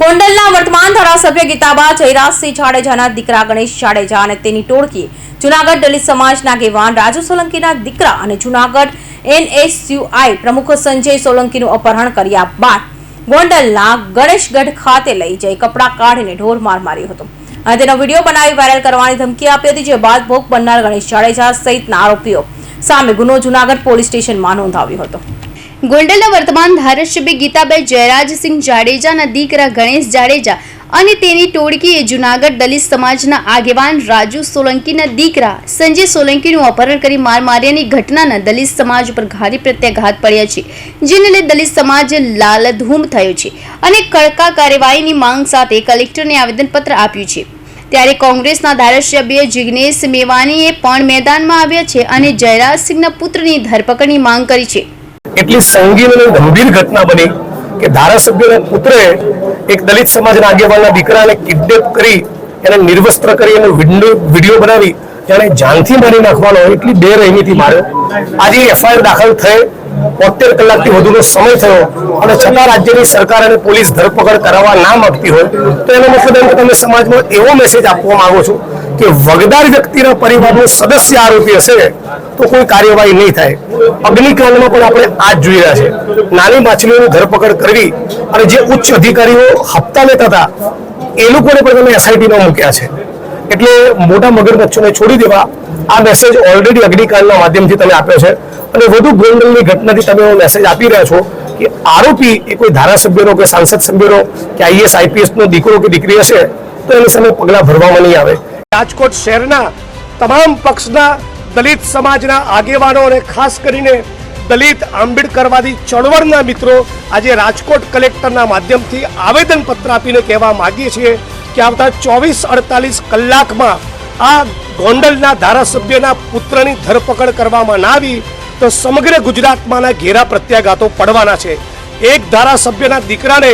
ગોંડલના વર્તમાન ધારાસભ્ય ગીતાબા જયરાજસિંહ જાડેજાના દીકરા ગણેશ જાડેજા અને તેની ટોળકીએ જુનાગઢ દલિત સમાજના આગેવાન રાજુ સોલંકીના દીકરા અને જુનાગઢ એનએસયુઆઈ પ્રમુખ સંજય સોલંકીનું અપહરણ કર્યા બાદ ગોંડલના ગણેશગઢ ખાતે લઈ જઈ કપડાં કાઢીને ઢોર માર માર્યો હતો. અને તેનો વીડિયો બનાવી વાયરલ કરવાની ધમકી આપી હતી, જે બાદ ભોગ બનનાર ગણેશ જાડેજા સહિતના આરોપીઓ સામે ગુનો જુનાગઢ પોલીસ સ્ટેશનમાં નોંધાવ્યો હતો. ગોંડલના વર્તમાન ધારાસભ્ય ગીતાબેન જયરાજસિંહ જાડેજાના દીકરા ગણેશ જાડેજા અને તેની ટોળકીએ જુનાગઢ દલિત સમાજના આગેવાન રાજુ સોલંકીના દીકરા સંજય સોલંકીનું અપહરણ કરી માર માર્યાની ઘટનાના દલિત સમાજ ઉપર ભારે પ્રત્યાઘાત પડ્યા છે, જેને લઈ દલિત સમાજ લાલધૂમ થયો છે અને કડકા કાર્યવાહીની માંગ સાથે કલેક્ટરને આવેદનપત્ર આપ્યું છે. ત્યારે કોંગ્રેસના ધારાસભ્ય જિગ્નેશ મેવાનીએ પણ મેદાનમાં આવ્યા છે અને જયરાજસિંહના પુત્રની ધરપકડની માંગ કરી છે. એટલી સંગીન અને ગંભીર ઘટના બની કે ધારાસભ્યના પુત્રએ એક દલિત સમાજના આગેવાનના દીકરાને કિડનેપ કરી, એને નિર્વસ્ત્ર કરી એનો વીડિયો બનાવી જાણે જાનથી મારી નાખવાનો એટલી બે રહીમીથી માર્યો. આજે એફઆઈઆર દાખલ થઈ બોતેર કલાકથી વધુનો સમય થયો અને છતાં રાજ્યની સરકાર અને પોલીસ ધરપકડ કરાવવા ના માંગતી હોય, તો એનો મતલબ એમ કે તમે સમાજમાં એવો મેસેજ આપવા માંગો છો કે વગદાર વ્યક્તિના પરિવારનો સદસ્ય આરોપી હશે તો કોઈ કાર્યવાહી નહીં થાય. અગ્નિકાંડમાં પણ આપણે આ જ જોઈ રહ્યા છે નાની માછલીઓની ધરપકડ કરવી અને જે ઉચ્ચ અધિકારીઓ હપ્તા લેતા હતા, એ લોકોને પણ તમે એસઆઈટીમાં મૂક્યા છે. એટલે મોટા મગરમચ્છોને છોડી દેવા આ મેસેજ ઓલરેડી અગ્નિકાંડના માધ્યમથી તમે આપ્યો છે. અને વધુ ગોંડલની ઘટનાથી તમે એવો મેસેજ આપી રહ્યા છો કે આરોપી એ કોઈ ધારાસભ્યનો કે સાંસદ સભ્યનો કે આઈએસ આઈપીએસનો દીકરો કે દીકરી હશે, તો એની સામે પગલાં ભરવામાં નહીં આવે. રાજકોટ શહેરના તમામ પક્ષના દલિત સમાજના આગેવાનો અને ખાસ કરીને દલિત આંબેડકરવાદી ચળવળના મિત્રો આજે રાજકોટ કલેક્ટરના માધ્યમથી આવેદનપત્ર આપીને કહેવા માગીએ છીએ કે આવતા ચોવીસ અડતાલીસ કલાકમાં આ ગોંડલના ધારાસભ્યના પુત્રની ધરપકડ કરવામાં ના આવી તો સમગ્ર ગુજરાતમાંના ઘેરા પ્રત્યાઘાતો પડવાના છે. એક ધારાસભ્યના દીકરાને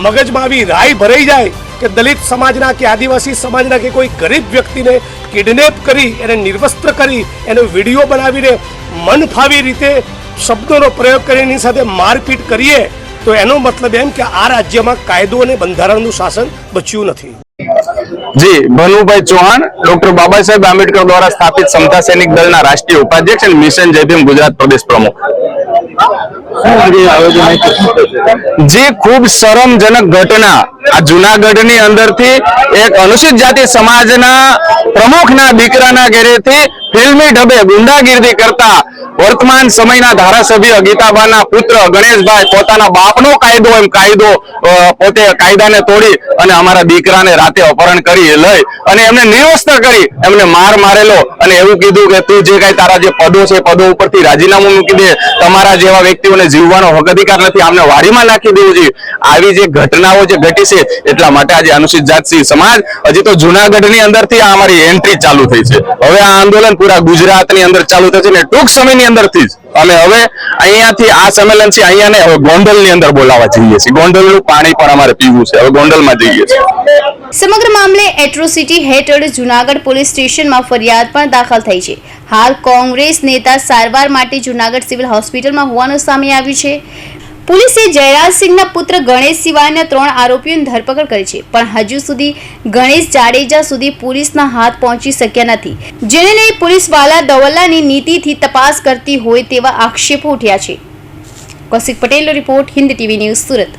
મગજમાં આવી રાય ભરાઈ જાય કે દલિત સમાજના કે આદિવાસી સમાજના કે કોઈ ગરીબ વ્યક્તિને કિડનેપ કરી એને નિર્વસ્ત્ર કરી એનો વીડિયો બનાવીને મન ફાવી રીતે શબ્દોનો પ્રયોગ કરીને એની સાથે મારપીટ કરીએ તો એનો મતલબ એમ કે આ રાજ્યમાં કાયદો અને બંધારણનું શાસન બચ્યું નથી. જી ભનુભાઈ ચૌહાણ ડોક્ટર બાબા સાહેબ આંબેડકર દ્વારા સ્થાપિત સમતા સૈનિક દળના રાષ્ટ્રીય ઉપાધ્યક્ષ અને મિશન જયભીમ ગુજરાત પ્રદેશ પ્રમુખ. જે ખૂબ શરમજનક ઘટના. આ જુનાગઢની અંદરથી એક અનુસૂચિત જાતિ સમાજના પ્રમુખના દીકરાના ઘરેથી ફિલ્મી ઢબે ગુંડાગીરી કરતા વર્તમાન સમયના ધારાસભ્ય ગીતાબાના પુત્ર ગણેશભાઈ પોતાના બાપનો કાયદો એમ કાયદો પોતે કાયદાને તોડી અને અમારા દીકરાને રાતે અપહરણ કરી લઈ અને એમને નિર્વસ્ત્ર કરી, એમને માર મારેલો અને એવું કીધું કે તું જે કઈ તારા જે પદો છે પદો ઉપરથી રાજીનામું મૂકી દે, તમારા જેવા વ્યક્તિઓને જીવવાનો હક અધિકાર નથી, આમને વાડીમાં નાખી દેવું જોઈએ. આવી જે ઘટનાઓ જે ઘટી છે એટલા માટે આજે અનુસૂચિત જાતિ સમાજ હજી તો જુનાગઢની અંદરથી આ અમારી એન્ટ્રી ચાલુ થઈ છે. હવે આ આંદોલન પૂરા ગુજરાતની અંદર ચાલુ થશે ને ટૂંક સમયની અંદરથી જ. અમે હવે અહીંયાથી આ સંમેલન છે અહીંયાને હવે ગોંડલની અંદર બોલાવવા જઈએ છીએ. ગોંડલનું પાણી પણ અમારે પીવું છે. હવે ગોંડલમાં જઈએ છીએ. સમગ્ર મામલે એટ્રોસિટી હેઠળ જુનાગઢ પોલીસ સ્ટેશનમાં ફરિયાદ પણ દાખલ થઈ છે. હાલ કોંગ્રેસ નેતા સારવાર માટે જુનાગઢ સિવિલ હોસ્પિટલમાં હોવાનું સામે આવ્યું છે. પોલીસે જયરાજસિંહના પુત્ર ગણેશ સિવાયના ત્રણ આરોપીઓની ધરપકડ કરી છે, પણ હજુ સુધી ગણેશ જાડેજા સુધી પોલીસના હાથ પહોંચી શક્યા નથી. જેને લઈ પોલીસવાલા દવલ્લાની નીતિથી તપાસ કરતી હોય તેવા આક્ષેપો ઉઠ્યા છે. કૌશિક પટેલનો report Hind TV news Surat.